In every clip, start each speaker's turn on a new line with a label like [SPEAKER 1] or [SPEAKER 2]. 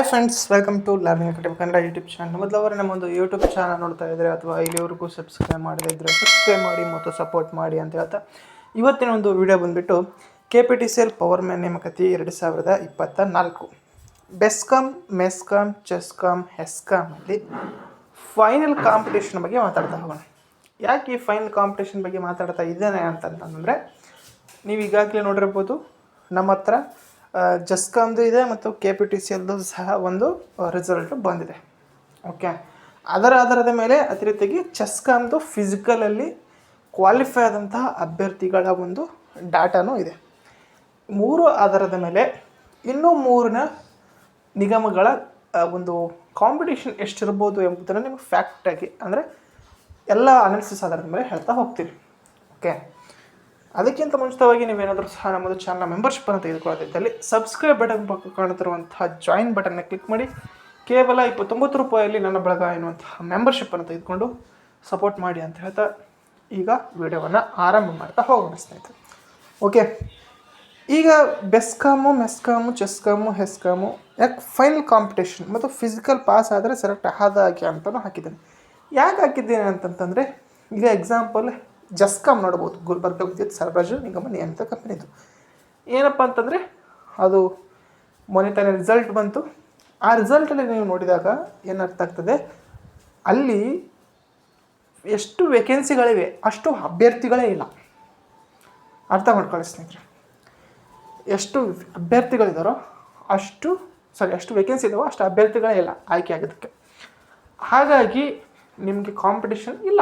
[SPEAKER 1] Hi friends welcome to learning academy Kannada YouTube channel ಮೊದಲವರು ನಮ್ಮ ಒಂದು YouTube channel ನೋಡ್ತಾ ಇದ್ದರೆ ಅಥವಾ ಇಲ್ಲಿವರೆಗೂ ಸಬ್ಸ್ಕ್ರೈಬ್ ಮಾಡದೇ ಇದ್ದರೆ ಸಬ್ಸ್ಕ್ರೈಬ್ ಮಾಡಿ ಮತ್ತು ಸಪೋರ್ಟ್ ಮಾಡಿ ಅಂತ ಹೇಳ್ತಾ ಇವತ್ತಿನ ಒಂದು ವಿಡಿಯೋ ಬಂದುಬಿಟ್ಟು K P T C L power man ನೇಮಕತಿ ಎರಡು ಸಾವಿರದ ಇಪ್ಪತ್ತ ನಾಲ್ಕು ಬೆಸ್ಕಾಮ್ ಮೆಸ್ಕಾಮ್ ಚೆಸ್ಕಾಮ್ ಹೆಸ್ಕಾಮಲ್ಲಿ ಫೈನಲ್ ಕಾಂಪಿಟೇಷನ್ ಬಗ್ಗೆ ಮಾತಾಡ್ತಾ ಹೋಗೋಣ. ಯಾಕೆ ಈ ಫೈನಲ್ ಕಾಂಪಿಟೇಷನ್ ಬಗ್ಗೆ ಮಾತಾಡ್ತಾ ಇದ್ದೇನೆ ಅಂತಂತಂದರೆ, ನೀವು ಈಗಾಗಲೇ ನೋಡಿರ್ಬೋದು, ನಮ್ಮ ಹತ್ರ ಜಸ್ಕಾಮ್ದು ಇದೆ ಮತ್ತು ಕೆ ಪಿ ಟಿ ಸಿ ಎಲ್ದು ಸಹ ಒಂದು ರಿಸಲ್ಟ್ ಬಂದಿದೆ. ಓಕೆ ಅದರ ಆಧಾರದ ಮೇಲೆ ಅದೇ ರೀತಿಯಾಗಿ ಚೆಸ್ಕಾಮ್ದು ಫಿಸಿಕಲಲ್ಲಿ ಕ್ವಾಲಿಫೈ ಆದಂತಹ ಅಭ್ಯರ್ಥಿಗಳ ಒಂದು ಡಾಟಾನೂ ಇದೆ. ಮೂರು ಆಧಾರದ ಮೇಲೆ ಇನ್ನೂ ಮೂರನ ನಿಗಮಗಳ ಒಂದು ಕಾಂಪಿಟೇಷನ್ ಎಷ್ಟಿರ್ಬೋದು ಎಂಬುದನ್ನು ನಿಮಗೆ ಫ್ಯಾಕ್ಟಾಗಿ ಅಂದರೆ ಎಲ್ಲ ಅನಾಲಿಸಿಸ್ ಆಧಾರದ ಮೇಲೆ ಹೇಳ್ತಾ ಹೋಗ್ತೀವಿ ಓಕೆ ಅದಕ್ಕಿಂತ ಮುಂಚಿತವಾಗಿ ನೀವೇನಾದರೂ ಸಹ ನಮ್ಮದು ಚಾನಲ್ ಮೆಂಬರ್ಶಿಪ್ಪನ್ನು ತೆಗೆದುಕೊಳ್ಳೋದಿದ್ದಲ್ಲಿ ಸಬ್ಸ್ಕ್ರೈಬ್ ಬಟನ್ ಪಕ್ಕ ಕಾಣುತ್ತಿರುವಂತಹ ಜಾಯಿನ್ ಬಟನ್ನ ಕ್ಲಿಕ್ ಮಾಡಿ. ಕೇವಲ ಇಪ್ಪತ್ತೊಂಬತ್ತು ರೂಪಾಯಿಯಲ್ಲಿ ನನ್ನ ಬಳಗ ಎನ್ನುವಂತಹ ಮೆಂಬರ್ಶಿಪ್ಪನ್ನು ತೆಗೆದುಕೊಂಡು ಸಪೋರ್ಟ್ ಮಾಡಿ ಅಂತ ಹೇಳ್ತಾ ಈಗ ವಿಡಿಯೋವನ್ನು ಆರಂಭ ಮಾಡ್ತಾ ಹೋಗೋಣ ಸ್ನೇಹಿತರೆ. ಓಕೆ ಈಗ ಬೆಸ್ಕಾಮು, ಮೆಸ್ಕಾಮು, ಚೆಸ್ಕಾಮು, ಹೆಸ್ಕಾಮು, ಯಾಕೆ ಫೈನಲ್ ಕಾಂಪಿಟೇಷನ್ ಮತ್ತು ಫಿಸಿಕಲ್ ಪಾಸ್ ಆದರೆ ಸೆಲೆಕ್ಟ್ ಆದಾಗೆ ಅಂತಲೂ ಹಾಕಿದ್ದೇನೆ. ಯಾಕೆ ಹಾಕಿದ್ದೇನೆ ಅಂತಂತಂದರೆ ಈಗ ಎಕ್ಸಾಂಪಲ್ ಜಸ್ಕಾಮ್ ನೋಡ್ಬೋದು. ಗುಲ್ಬರ್ಗ ವಿದ್ಯುತ್ ಸರಬರಾಜು ನಿಗಮ ನಿಯಮಿತ ಕಂಪ್ನಿದು ಏನಪ್ಪ ಅಂತಂದರೆ ಅದು ಮೊನ್ನೆ ತಾನೇ ರಿಸಲ್ಟ್ ಬಂತು. ಆ ರಿಸಲ್ಟಲ್ಲಿ ನೀವು ನೋಡಿದಾಗ ಏನು ಅರ್ಥ ಆಗ್ತದೆ? ಅಲ್ಲಿ ಎಷ್ಟು ವೇಕೆನ್ಸಿಗಳಿವೆ ಅಷ್ಟು ಅಭ್ಯರ್ಥಿಗಳೇ ಇಲ್ಲ. ಅರ್ಥ ಮಾಡ್ಕೊಳ್ಳಿ ಸ್ನೇಹಿತರೆ. ಎಷ್ಟು ಅಭ್ಯರ್ಥಿಗಳಿದಾರೋ ಅಷ್ಟು ಸಾರಿ ಅಷ್ಟು ವೇಕೆನ್ಸಿ ಇದಾವೋ ಅಷ್ಟು ಅಭ್ಯರ್ಥಿಗಳೇ ಇಲ್ಲ ಆಯ್ಕೆ ಆಗೋದಕ್ಕೆ. ಹಾಗಾಗಿ ನಿಮಗೆ ಕಾಂಪಿಟೇಷನ್ ಇಲ್ಲ.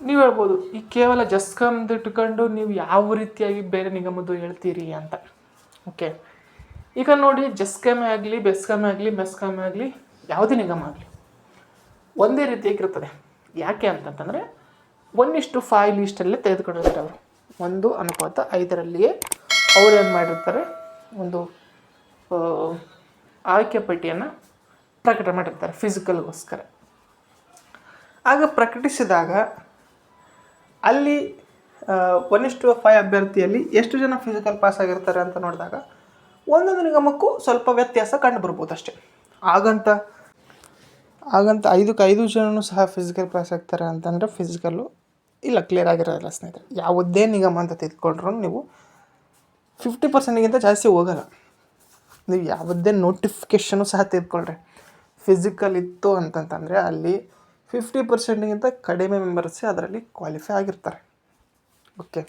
[SPEAKER 1] ನೀವು ಹೇಳ್ಬೋದು, ಈ ಕೇವಲ ಜಸ್ಕಾಮ್ದು ಇಟ್ಕೊಂಡು ನೀವು ಯಾವ ರೀತಿಯಾಗಿ ಬೇರೆ ನಿಗಮದ್ದು ಹೇಳ್ತೀರಿ ಅಂತ. ಓಕೆ ಈಗ ನೋಡಿ, ಜಸ್ಕಮ್ ಆಗಲಿ, ಬೆಸ್ಕಮ್ ಆಗಲಿ, ಮೆಸ್ಕಾಮೆ ಆಗಲಿ, ಯಾವುದೇ ನಿಗಮ ಆಗಲಿ, ಒಂದೇ ರೀತಿಯಾಗಿರ್ತದೆ ಯಾಕೆ ಅಂತಂತಂದರೆ ಒನ್ ಇಷ್ಟು ಫೈವ್ ಲೀಸ್ಟಲ್ಲೇ ತೆಗೆದುಕೊಂಡಿರ್ತಾರೆ ಅವರು. ಒಂದು ಅನುಪಾತ ಐದರಲ್ಲಿಯೇ ಅವರು ಏನು ಮಾಡಿರ್ತಾರೆ, ಒಂದು ಆಯ್ಕೆ ಪಟ್ಟಿಯನ್ನು ಪ್ರಕಟ ಮಾಡಿರ್ತಾರೆ ಫಿಸಿಕಲ್ಗೋಸ್ಕರ ಆಗ ಪ್ರಕಟಿಸಿದಾಗ ಅಲ್ಲಿ ಒನ್ ಇಷ್ಟು ಫೈವ್ ಅಭ್ಯರ್ಥಿಯಲ್ಲಿ ಎಷ್ಟು ಜನ ಫಿಸಿಕಲ್ ಪಾಸ್ ಆಗಿರ್ತಾರೆ ಅಂತ ನೋಡಿದಾಗ ಒಂದೊಂದು ನಿಗಮಕ್ಕೂ ಸ್ವಲ್ಪ ವ್ಯತ್ಯಾಸ ಕಂಡು ಬರ್ಬೋದು ಅಷ್ಟೇ. ಹಾಗಂತ ಹಾಗಂತ ಐದಕ್ಕೆ ಐದು ಜನನು ಸಹ ಫಿಸಿಕಲ್ ಪಾಸ್ ಆಗ್ತಾರೆ ಅಂತಂದರೆ ಫಿಸಿಕಲ್ಲು ಇಲ್ಲ ಕ್ಲಿಯರ್ ಆಗಿರೋದಿಲ್ಲ ಸ್ನೇಹಿತರೆ. ಯಾವುದೇ ನಿಗಮ ಅಂತ ತೆಗೆದುಕೊಂಡ್ರೂ ನೀವು ಫಿಫ್ಟಿ ಪರ್ಸೆಂಟ್ಗಿಂತ ಜಾಸ್ತಿ ಹೋಗಲ್ಲ. ನೀವು ಯಾವುದೇ ನೋಟಿಫಿಕೇಷನು ಸಹ ತೆಗೆದುಕೊಳ್ರಿ. ಫಿಸಿಕಲ್ ಇತ್ತು ಅಂತಂತಂದರೆ ಅಲ್ಲಿ ಫಿಫ್ಟಿ ಪರ್ಸೆಂಟ್ಗಿಂತ ಕಡಿಮೆ ಮೆಂಬರ್ಸೇ ಅದರಲ್ಲಿ ಕ್ವಾಲಿಫೈ ಆಗಿರ್ತಾರೆ. ಓಕೆ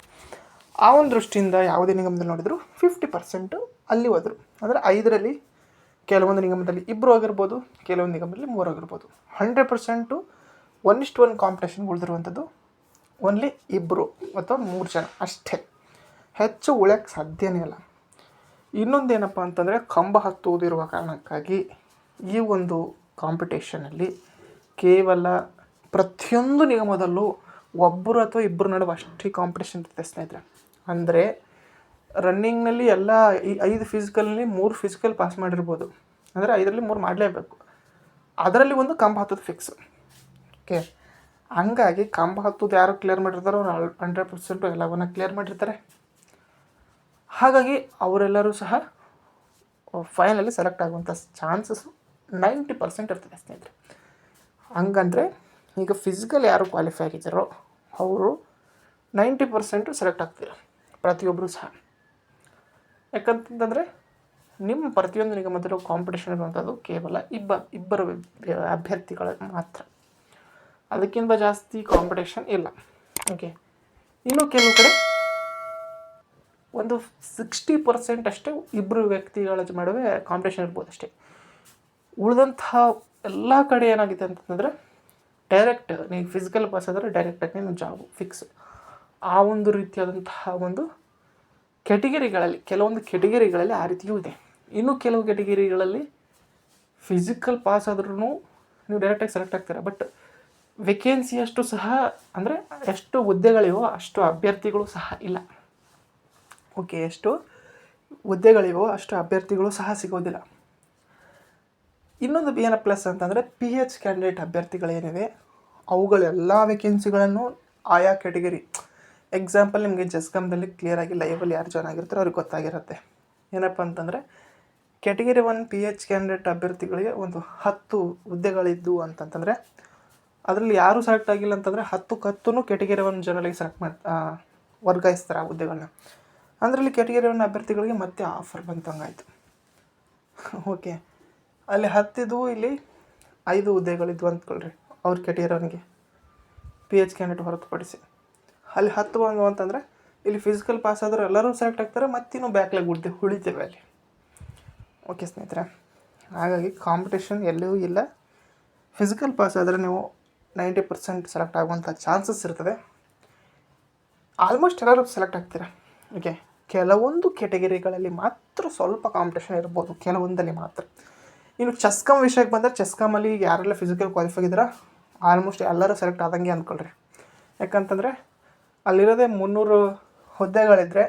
[SPEAKER 1] ಆ ಒಂದು ದೃಷ್ಟಿಯಿಂದ ಯಾವುದೇ ನಿಗಮದಲ್ಲಿ ನೋಡಿದ್ರು ಫಿಫ್ಟಿ ಪರ್ಸೆಂಟು ಅಲ್ಲಿ ಹೋದರು. ಅಂದರೆ ಐದರಲ್ಲಿ ಕೆಲವೊಂದು ನಿಗಮದಲ್ಲಿ ಇಬ್ಬರು ಆಗಿರ್ಬೋದು, ಕೆಲವೊಂದು ನಿಗಮದಲ್ಲಿ ಮೂರು ಆಗಿರ್ಬೋದು. ಹಂಡ್ರೆಡ್ ಪರ್ಸೆಂಟು ಒನ್ ಇಷ್ಟು ಒನ್ ಕಾಂಪಿಟೇಷನ್ ಉಳಿದಿರುವಂಥದ್ದು ಓನ್ಲಿ ಇಬ್ಬರು ಅಥವಾ ಮೂರು ಜನ ಅಷ್ಟೇ. ಹೆಚ್ಚು ಉಳ್ಯಕ್ಕೆ ಸಾಧ್ಯನೇ ಇಲ್ಲ. ಇನ್ನೊಂದು ಏನಪ್ಪ ಅಂತಂದರೆ ಕಂಬ ಹತ್ತುವುದಿರುವ ಕಾರಣಕ್ಕಾಗಿ ಈ ಒಂದು ಕಾಂಪಿಟೇಷನಲ್ಲಿ ಕೇವಲ ಪ್ರತಿಯೊಂದು ನಿಗಮದಲ್ಲೂ ಒಬ್ಬರು ಅಥವಾ ಇಬ್ಬರು ನಡುವೆ ಅಷ್ಟೇ ಕಾಂಪಿಟೇಷನ್ ಇರುತ್ತೆ ಸ್ನೇಹಿತರೆ. ಅಂದರೆ ರನ್ನಿಂಗ್ನಲ್ಲಿ ಎಲ್ಲ ಈ ಐದು ಫಿಸಿಕಲ್ನಲ್ಲಿ ಮೂರು ಫಿಸಿಕಲ್ ಪಾಸ್ ಮಾಡಿರ್ಬೋದು. ಅಂದರೆ ಐದರಲ್ಲಿ ಮೂರು ಮಾಡಲೇಬೇಕು. ಅದರಲ್ಲಿ ಒಂದು ಕಂಬ ಹತ್ತೋದು ಫಿಕ್ಸ್ ಓಕೆ ಹಂಗಾಗಿ ಕಂಬ ಹತ್ತೋದು ಯಾರು ಕ್ಲಿಯರ್ ಮಾಡಿರ್ತಾರೋ ಅವ್ರು ಹಂಡ್ರೆಡ್ ಪರ್ಸೆಂಟು ಎಲ್ಲವನ್ನ ಕ್ಲಿಯರ್ ಮಾಡಿರ್ತಾರೆ. ಹಾಗಾಗಿ ಅವರೆಲ್ಲರೂ ಸಹ ಫೈನಲ್ಲಿ ಸೆಲೆಕ್ಟ್ ಆಗುವಂಥ ಚಾನ್ಸಸ್ಸು ನೈಂಟಿ ಪರ್ಸೆಂಟ್ ಇರ್ತದೆ ಸ್ನೇಹಿತರೆ. ಹಂಗಂದರೆ ಈಗ ಫಿಸಿಕಲ್ ಯಾರು ಕ್ವಾಲಿಫೈ ಆಗಿದ್ದಾರೋ, ಅವರು ನೈಂಟಿ ಪರ್ಸೆಂಟು ಸೆಲೆಕ್ಟ್ ಆಗ್ತೀರ ಪ್ರತಿಯೊಬ್ಬರು ಸಹ. ಯಾಕಂತಂದರೆ ನಿಮ್ಮ ಪ್ರತಿಯೊಂದು ನಿಗಮದಲ್ಲೂ ಕಾಂಪಿಟೇಷನ್ ಇರುವಂಥದ್ದು ಕೇವಲ ಇಬ್ಬ, ಇಬ್ಬರು ಅಭ್ಯರ್ಥಿಗಳ ಮಾತ್ರ. ಅದಕ್ಕಿಂತ ಜಾಸ್ತಿ ಕಾಂಪಿಟೇಷನ್ ಇಲ್ಲ. ಓಕೆ ಇನ್ನು ಕೆಲವು ಕಡೆ ಒಂದು ಸಿಕ್ಸ್ಟಿ ಪರ್ಸೆಂಟ್ ಅಷ್ಟೇ ಇಬ್ಬರು ವ್ಯಕ್ತಿಗಳ ನಡುವೆ ಕಾಂಪಿಟೇಷನ್ ಇರ್ಬೋದು ಅಷ್ಟೇ ಉಳಿದಂತಹ ಎಲ್ಲ ಕಡೆ ಏನಾಗಿದೆ ಅಂತಂದರೆ ಡೈರೆಕ್ಟ್ ನೀವು ಫಿಸಿಕಲ್ ಪಾಸ್ ಆದರೆ ಡೈರೆಕ್ಟಾಗಿ ನಿಮ್ಮ ಜಾಬು ಫಿಕ್ಸ್ ಆ ಒಂದು ರೀತಿಯಾದಂತಹ ಒಂದು ಕೆಟಗರಿಗಳಲ್ಲಿ ಕೆಲವೊಂದು ಕೆಟಗರಿಗಳಲ್ಲಿ ಆ ರೀತಿಯೂ ಇದೆ. ಇನ್ನು ಕೆಲವು ಕೆಟಗರಿಗಳಲ್ಲಿ ಫಿಸಿಕಲ್ ಪಾಸ್ ಆದ್ರೂ ನೀವು ಡೈರೆಕ್ಟಾಗಿ ಸೆಲೆಕ್ಟ್ ಆಗ್ತೀರ. ಬಟ್ ವೇಕೆನ್ಸಿ ಅಷ್ಟು ಸಹ ಅಂದರೆ ಎಷ್ಟು ಹುದ್ದೆಗಳಿವೋ ಅಷ್ಟು ಅಭ್ಯರ್ಥಿಗಳು ಸಹ ಇಲ್ಲ. ಓಕೆ ಎಷ್ಟು ಹುದ್ದೆಗಳಿವೋ ಅಷ್ಟು ಅಭ್ಯರ್ಥಿಗಳು ಸಹ ಸಿಗೋದಿಲ್ಲ. ಇನ್ನೊಂದು ಏನ ಪ್ಲಸ್ ಅಂತಂದರೆ ಪಿ ಎಚ್ ಕ್ಯಾಂಡಿಡೇಟ್ ಅಭ್ಯರ್ಥಿಗಳೇನಿವೆ, ಅವುಗಳೆಲ್ಲ ವೇಕೆನ್ಸಿಗಳನ್ನು ಆಯಾ ಕ್ಯಾಟಗರಿ ಎಕ್ಸಾಂಪಲ್ ನಿಮಗೆ ಜಸ್ಕಮ್ದಲ್ಲಿ ಕ್ಲಿಯರಾಗಿ ಲೈವಲ್ಲಿ ಯಾರು ಜಾಯ್ನ್ ಆಗಿರ್ತಾರೋ ಅವ್ರಿಗೆ ಗೊತ್ತಾಗಿರುತ್ತೆ. ಏನಪ್ಪ ಅಂತಂದರೆ category one P H candidate ಅಭ್ಯರ್ಥಿಗಳಿಗೆ ಒಂದು ಹತ್ತು ಹುದ್ದೆಗಳಿದ್ದು ಅಂತಂತಂದರೆ ಅದರಲ್ಲಿ ಯಾರೂ ಸೆಲೆಕ್ಟ್ ಆಗಿಲ್ಲ ಅಂತಂದರೆ ಹತ್ತು ಹತ್ತೂ ಕ್ಯಾಟಗರಿ ಒನ್ ಜನರಿಗೆ ಸೆಲೆಕ್ಟ್ ಮಾಡಿ ವರ್ಗಾಯಿಸ್ತಾರೆ ಆ ಹುದ್ದೆಗಳನ್ನ ಅದರಲ್ಲಿ ಕ್ಯಾಟಗರಿ ಒನ್ ಅಭ್ಯರ್ಥಿಗಳಿಗೆ ಮತ್ತೆ ಆಫರ್ ಬಂತಂಗಾಯಿತು. ಓಕೆ ಅಲ್ಲಿ ಹತ್ತಿದ್ವು ಇಲ್ಲಿ ಐದು ಹುದ್ದೆಗಳಿದ್ವು ಅಂದ್ಕೊಳ್ರಿ ಅವ್ರ ಕ್ಯಾಟಗರಿ ಒನ್ಗೆ ಪಿ ಎಚ್ ಕ್ಯಾಂಡಿಡೇಟ್ ಹೊರತುಪಡಿಸಿ. ಅಲ್ಲಿ ಹತ್ತು ಬಂದು ಅಂತಂದರೆ ಇಲ್ಲಿ ಫಿಸಿಕಲ್ ಪಾಸ್ ಆದರೂ ಎಲ್ಲರೂ ಸೆಲೆಕ್ಟ್ ಆಗ್ತಾರೆ, ಮತ್ತಿನ್ನೂ ಬ್ಯಾಕ್ಲಾಗ್ ಉಳಿದು ಉಳಿತೇವೆ ಅಲ್ಲಿ. ಓಕೆ ಸ್ನೇಹಿತರೆ, ಹಾಗಾಗಿ ಕಾಂಪಿಟೇಷನ್ ಎಲ್ಲೂ ಇಲ್ಲ. ಫಿಸಿಕಲ್ ಪಾಸ್ ಆದರೆ ನೀವು ನೈಂಟಿ ಪರ್ಸೆಂಟ್ ಸೆಲೆಕ್ಟ್ ಆಗುವಂಥ ಚಾನ್ಸಸ್ ಇರ್ತದೆ. ಆಲ್ಮೋಸ್ಟ್ ಎಲ್ಲರೂ ಸೆಲೆಕ್ಟ್ ಆಗ್ತೀರಾ? ಓಕೆ ಕೆಲವೊಂದು ಕೆಟಗರಿಗಳಲ್ಲಿ ಮಾತ್ರ ಸ್ವಲ್ಪ ಕಾಂಪಿಟೇಷನ್ ಇರ್ಬೋದು, ಕೆಲವೊಂದಲ್ಲಿ ಮಾತ್ರ. ಇನ್ನು ಚೆಸ್ಕಾಮ್ ವಿಷಯಕ್ಕೆ ಬಂದರೆ ಚೆಸ್ಕಮಲ್ಲಿ ಯಾರೆಲ್ಲ ಫಿಸಿಕಲ್ ಕ್ವಾಲಿಫೈ ಇದ್ದೀರಾ ಆಲ್ಮೋಸ್ಟ್ ಎಲ್ಲರೂ ಸೆಲೆಕ್ಟ್ ಆದಂಗೆ ಅಂದ್ಕೊಳ್ರಿ ಯಾಕಂತಂದರೆ ಅಲ್ಲಿರೋದೇ ಮುನ್ನೂರು ಹುದ್ದೆಗಳಿದ್ದರೆ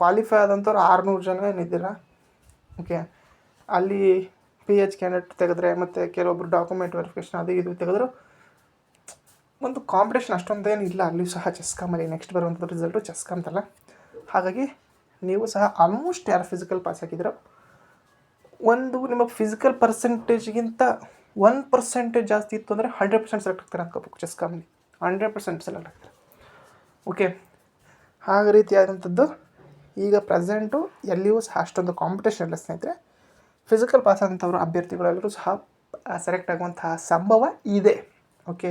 [SPEAKER 1] ಕ್ವಾಲಿಫೈ ಆದಂಥವ್ರು ಆರುನೂರು ಜನ ಏನಿದ್ದೀರ ಓಕೆ ಅಲ್ಲಿ ಪಿ ಎಚ್ ಕ್ಯಾಂಡಿಡೇಟ್ ತೆಗೆದ್ರೆ, ಮತ್ತು ಕೆಲವೊಬ್ರು ಡಾಕ್ಯುಮೆಂಟ್ ವೆರಿಫಿಕೇಶನ್ ಅದು ಇದು ತೆಗೆದ್ರು, ಒಂದು ಕಾಂಪಿಟೇಷನ್ ಅಷ್ಟೊಂದೇನು ಇಲ್ಲ. ಅಲ್ಲಿ ಸಹ ಚೆಸ್ಕಾಮಲ್ಲಿ ನೆಕ್ಸ್ಟ್ ಬರುವಂಥದ್ದು ರಿಸಲ್ಟು ಚೆಸ್ಕಾಮ್ತಲ್ಲ ಹಾಗಾಗಿ ನೀವು ಸಹ ಆಲ್ಮೋಸ್ಟ್ ಯಾರು ಫಿಸಿಕಲ್ ಪಾಸ್ ಆಗಿದ್ದೀರೋ ಒಂದು ನಿಮ್ಮ ಫಿಸಿಕಲ್ ಪರ್ಸೆಂಟೇಜ್ಗಿಂತ ಒನ್ ಪರ್ಸೆಂಟೇಜ್ ಜಾಸ್ತಿ ಇತ್ತು ಅಂದರೆ ಹಂಡ್ರೆಡ್ ಪರ್ಸೆಂಟ್ ಸೆಲೆಕ್ಟ್ ಆಗ್ತಾರೆ ಅನ್ಕೋಬೇಕು ಚೆಸ್ಕಾಮಲ್ಲಿ ಹಂಡ್ರೆಡ್ ಪರ್ಸೆಂಟ್ ಸೆಲೆಕ್ಟ್ ಆಗ್ತಾರೆ. ಓಕೆ ಹಾಗೆ ರೀತಿಯಾದಂಥದ್ದು ಈಗ ಪ್ರೆಸೆಂಟು ಎಲ್ಲಿಯೂ ಸಹ ಅಷ್ಟೊಂದು ಕಾಂಪಿಟೇಷನ್ ಇಲ್ಲ ಸ್ನೇಹಿತರೆ. ಫಿಸಿಕಲ್ ಪಾಸ್ ಆದಂಥವ್ರು ಅಭ್ಯರ್ಥಿಗಳೆಲ್ಲರೂ ಸಹ ಸೆಲೆಕ್ಟ್ ಆಗುವಂತಹ ಸಂಭವ ಇದೆ. ಓಕೆ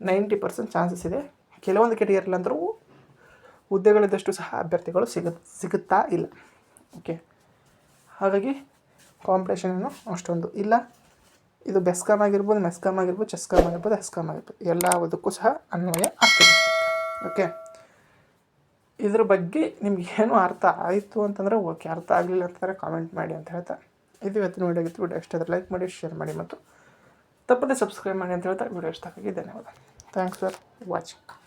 [SPEAKER 1] ನೈಂಟಿ ಪರ್ಸೆಂಟ್ ಚಾನ್ಸಸ್ ಇದೆ. ಕೆಲವೊಂದು ಕೆಟಗರಿಲಂದರೂ ಹುದ್ದೆಗಳಿದ್ದಷ್ಟು ಸಹ ಅಭ್ಯರ್ಥಿಗಳು ಸಿಗ, ಸಿಗುತ್ತಾ ಇಲ್ಲ. ಓಕೆ ಹಾಗಾಗಿ ಕಾಂಪಿಟೇಷನ್ ಏನು? ಅಷ್ಟೊಂದು. ಇಲ್ಲ, ಇದು ಬೆಸ್ಕಾಮ್ ಆಗಿರ್ಬೋದು ಮೆಸ್ಕಾಮ್ ಆಗಿರ್ಬೋದು ಚೆಸ್ಕಾಮ್ ಆಗಿರ್ಬೋದು ಹೆಸ್ಕಾಮ್ ಆಗಿರ್ಬೋದು. ಎಲ್ಲದಕ್ಕೂ ಸಹ ಅನ್ವಯ ಆಗ್ತದೆ. ಓಕೆ ಇದ್ರ ಬಗ್ಗೆ ನಿಮ್ಗೆ ಏನು ಅರ್ಥ ಆಯಿತು ಅಂತಂದರೆ ಓಕೆ. ಅರ್ಥ ಆಗಲಿಲ್ಲ ಅಂತಂದರೆ ಕಾಮೆಂಟ್ ಮಾಡಿ ಅಂತ ಹೇಳ್ತಾ. ಇದು ಇವತ್ತಿನ ವೀಡಿಯೋ ಆಗಿತ್ತು. ವಿಡಿಯೋ ಇಷ್ಟ ಆದರೆ ಲೈಕ್ ಮಾಡಿ ಶೇರ್ ಮಾಡಿ ಮತ್ತು ತಪ್ಪದೆ ಸಬ್ಸ್ಕ್ರೈಬ್ ಮಾಡಿ ಅಂತ ಹೇಳ್ತಾ. ವಿಡಿಯೋ ಇಷ್ಟ ಆಗಿ ಧನ್ಯವಾದ. Thanks for watching